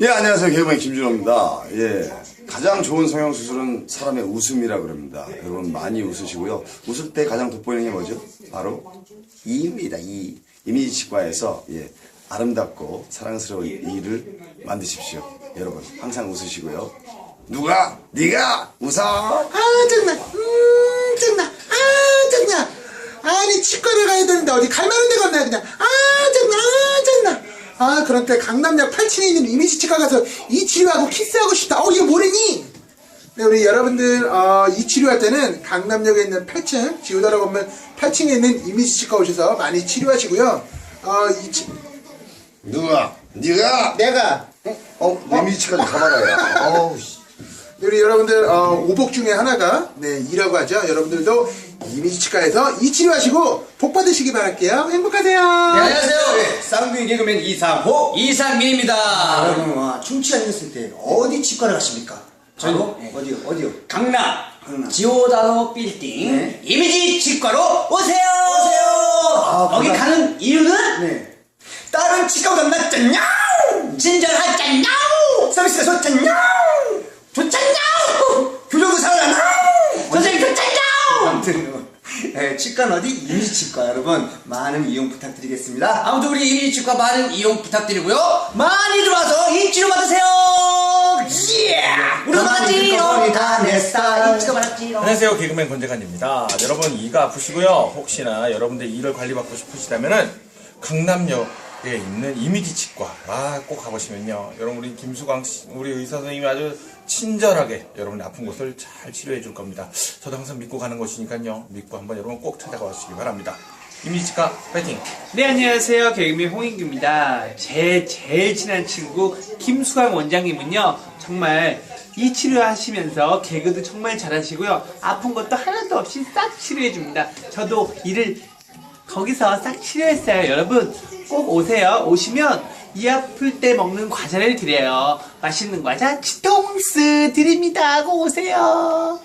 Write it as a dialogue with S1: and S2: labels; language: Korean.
S1: 예, 안녕하세요. 개그맨 김준호입니다. 예. 가장 좋은 성형수술은 사람의 웃음이라 그럽니다. 여러분 많이 웃으시고요. 웃을 때 가장 돋보이는 게 뭐죠? 바로 이입니다. 이. 이미지 치과에서, 예. 아름답고 사랑스러운 이를 만드십시오. 여러분, 항상 웃으시고요. 누가? 네가 웃어!
S2: 아 짜증나 음 짜증나 아 짜증나 아니 치과를 가야 되는데 어디 갈 만한 데가 없나요 그냥 아 아 그런 때 강남역 8층에 있는 이미지 치과 가서 이 치료하고 키스하고 싶다 어 이거 뭐래니 네, 우리 여러분들 어, 이 치료할 때는 강남역에 있는 8층 지우다라고 하면 8층에 있는 이미지 치과 오셔서 많이 치료하시고요 어, 이 치...
S1: 누가? 네가?
S2: 내가
S1: 어, 이미지 치과 좀 가봐라, 야. 어우, 씨.
S2: 우리 여러분들 어, 오복 중에 하나가 네 이라고 하죠. 여러분들도 이미지 치과에서 이 치료하시고 복 받으시기 바랄게요. 행복하세요.
S3: 네, 안녕하세요. 쌍둥이 개그맨 이상호 이상민입니다.
S4: 여러분 와, 충치 아니었을 때 어디 치과를 가십니까? 바로
S3: 네.
S4: 어디요? 어디요?
S3: 강남,
S4: 강남.
S3: 지오다노 빌딩
S4: 네.
S3: 이미지 치과로 오세요.
S4: 아,
S3: 거기
S4: 그만.
S3: 가는 이유는
S4: 네.
S3: 다른 치과보다 낫잖냐? 친절하잖냐?
S4: 치과는 어디? 이미지 치과 여러분 많은 이용 부탁드리겠습니다.
S3: 아무튼 우리 이미지 치과 많은 이용 부탁드리고요. 많이 들어와서 이 치료 받으세요. 예! 우리 받았지요.
S4: 다내 스타일.
S3: 이 치료 받았지요.
S5: 안녕하세요 개그맨 권재관입니다 여러분 이가 아프시고요 혹시나 여러분들 이를 관리받고 싶으시다면은 강남역 에 있는 이미지 치과 아 꼭 가보시면요. 여러분 우리 김수광 씨, 우리 의사 선생님이 아주 친절하게 여러분의 아픈 곳을 잘 치료해 줄 겁니다. 저도 항상 믿고 가는 곳이니까요. 믿고 한번 여러분 꼭 찾아가 주시기 바랍니다. 이미지 치과 파이팅!
S6: 네 안녕하세요. 개그맨 홍인규입니다. 제 제일 친한 친구 김수광 원장님은요 정말 이 치료하시면서 개그도 정말 잘하시고요. 아픈 것도 하나도 없이 싹 치료해 줍니다. 저도 이를 거기서 싹 치료했어요 여러분 꼭 오세요. 오시면 이 아플 때 먹는 과자를 드려요. 맛있는 과자 치통스 드립니다. 꼭 오세요